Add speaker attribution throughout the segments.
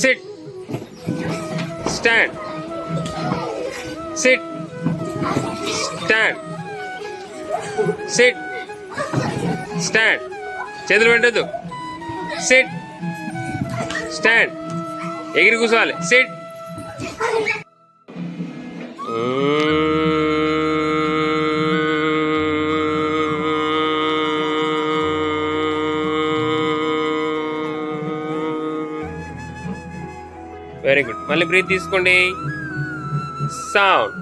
Speaker 1: Sit stand sit stand sit stand చేతులు పెట్టద్దు sit stand ఎగిరి కూర్చోవాలి. సిట్ వెరీ గుడ్ మళ్ళీ బ్రీత్ తీసుకోండి. సౌండ్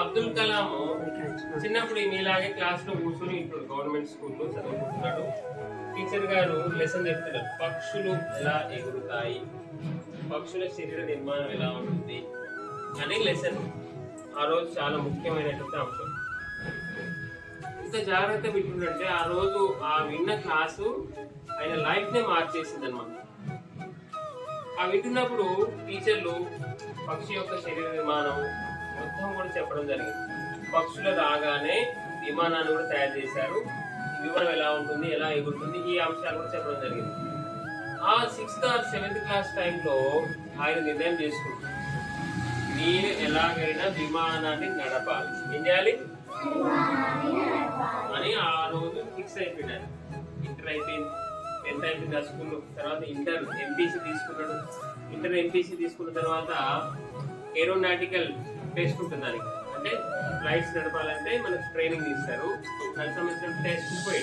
Speaker 1: అబ్దుల్ కలాం చిన్నప్పుడు మీలాగే క్లాస్లో కూర్చొని ఇప్పుడు గవర్నమెంట్ స్కూల్లో చదువుకుంటున్నాడు. టీచర్ గారు లెసన్ చెప్తున్నారు. పక్షులు ఎలా ఎగురుతాయి? పక్షుల శరీర నిర్మాణం ఎలా ఉంటుంది అనే లెసన్ ఆ రోజు చాలా ముఖ్యమైనటువంటి అంశం. ఇంత జాగ్రత్త వింటుంటే ఆ రోజు ఆ విన్న క్లాసు ఆయన లైఫ్ నే మార్చేసింది అనమాట ఆ వింటున్నప్పుడు టీచర్లు పక్షి యొక్క శరీర నిర్మాణం మొత్తం కూడా చెప్పడం జరిగింది. పక్షులు రాగానే విమానాన్ని కూడా తయారు చేశారు. విమానం ఎలా ఉంటుంది ఎలా ఎగురుతుంది ఈ అంశాలు కూడా చెప్పడం జరిగింది. సిక్స్త్ ఆర్ సెవెంత్ క్లాస్ టైంలో ఆయన నిర్ణయం చేసుకుంటారు. నేను ఎలాగైనా విమానాన్ని నడపాలి. ఏం చేయాలి? అని ఆ రోజు ఫిక్స్ అయిపోయినారు. ఇంటర్ అయిపోయింది. టెన్త్ అయిపోయింది ఆ స్కూల్ తర్వాత ఇంటర్ ఎంపీసీ తీసుకున్నాడు. ఇంటర్ ఎంపీసీ తీసుకున్న తర్వాత ఏరోనాటికల్ టెస్ట్ ఉంటుంది దానికి. అంటే ఫ్లైట్స్ నడపాలంటే మనకు ట్రైనింగ్ ఇస్తారు దానికి సంబంధించిన టెస్ట్ పోయి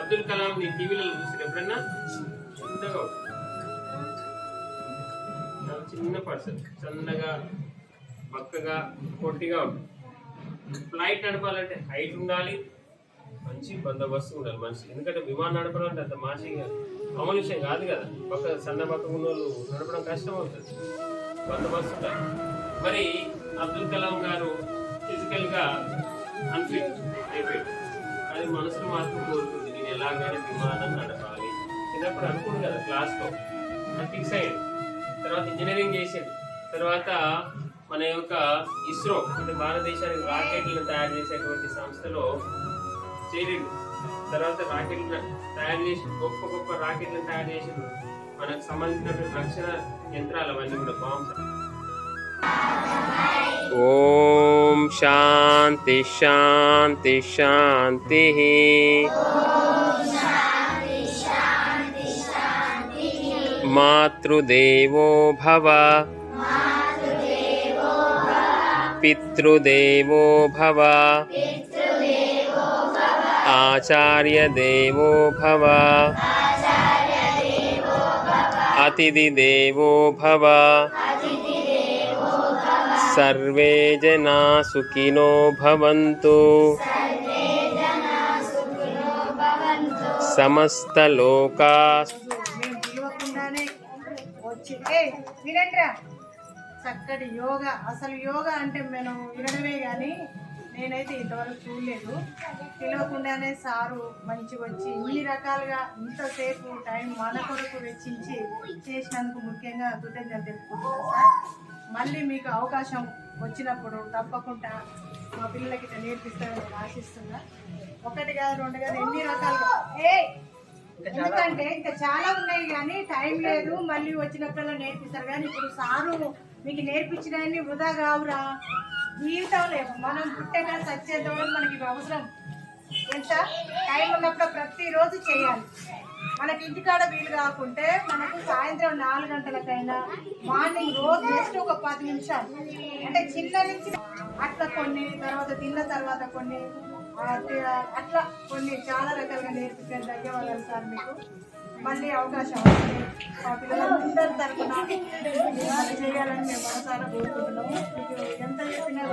Speaker 1: అబ్దుల్ కలాం ని టీవీలో చూసి ఎప్పుడన్నా? చిన్నగా చిన్న పర్సన్ సన్నగా బక్కగా పొట్టిగా ఉంటుంది ఫ్లైట్ నడపాలంటే హైట్ ఉండాలి మంచి బందోబస్తు ఉండాలి మనిషి ఎందుకంటే విమానం నడపాలంటే అంత మాసిగా మామూలు విషయం కాదు కదా. పక్క సన్న పక్క ఉన్న వాళ్ళు నడపడం కష్టం అవుతుంది బందోబస్తు ఉండాలి. మరి అబ్దుల్ కలాం గారు ఫిజికల్గా అన్ఫిట్ అయిపోయాడు. అది మనసులో మాత్రం కోరుకుంది నేను ఎలాగైనా విమానం నడపాలి. చిన్నప్పుడు అనుకోడు కదా క్లాస్లో ఫిక్స్ అయ్యాడు తర్వాత ఇంజనీరింగ్ చేసేది. తర్వాత మన యొక్క ఇస్రో అంటే భారతదేశానికి రాకెట్లను తయారు చేసేటువంటి సంస్థలో చేరిండు తర్వాత రాకెట్లను తయారు చేసి గొప్ప గొప్ప రాకెట్లను తయారు చేసి మనకు సంబంధించినటువంటి రక్షణ యంత్రాలు అవన్నీ కూడా బాంబ్స్ ఓం శాంతి శాంతి శాంతి. మాతృదేవో భవ. పితృదేవో భవ. ఆచార్యదేవో భవ. అతిథిదేవో భవ. సర్వే జనా సుఖినో భవంతు. సమస్తలోకా
Speaker 2: మేము పిలవకుండానే వచ్చి ఏ వినండిరా చక్కటి యోగా అసలు యోగా అంటే మనం వినడమే కానీ నేనైతే ఇంతవరకు చూడలేదు. పిలవకుండానే సారు మంచి వచ్చి ఇన్ని రకాలుగా ఇంతసేపు టైం మన కొరకు వెచ్చించి చేసినందుకు ముఖ్యంగా కృతజ్ఞత తెలుపుకుంటున్నాను సార్. మళ్ళీ మీకు అవకాశం వచ్చినప్పుడు తప్పకుండా మా పిల్లలకి నేర్పిస్తారని ఆశిస్తున్నా. ఒకటి కాదు రెండు కాదు ఎన్ని రకాలుగా? ఏ ఎందుకంటే ఇంకా చాలా ఉన్నాయి కానీ టైం లేదు. మళ్ళీ వచ్చినప్పుడల్లా నేర్పిస్తారు. కానీ ఇప్పుడు సారు మీకు నేర్పించినవన్నీ వృధా కావురా. జీవితంలో మనం పుట్టాక సచ్చేంత వరకు మనకి ఇవి అవసరం. ఎంత? టైం ఉన్నప్పుడు ప్రతిరోజు చేయాలి. మనకి ఇంటికాడ వీలు కాకుంటే మనకు సాయంత్రం నాలుగు గంటలకైనా మార్నింగ్ రోజు జస్ట్ ఒక పది నిమిషాలు. అంటే చిన్న నుంచి అట్లా కొన్ని తర్వాత తిన్న తర్వాత కొన్ని అట్లా కొన్ని చాలా రకాలుగా నేర్పించారు ధన్యవాదాలు సార్ మీకు. మళ్ళీ అవకాశం వస్తుంది మా పిల్లలందరి తరఫున చేయాలని మేము మనసారా కోరుకుంటున్నాము. ఎంత చెప్పినా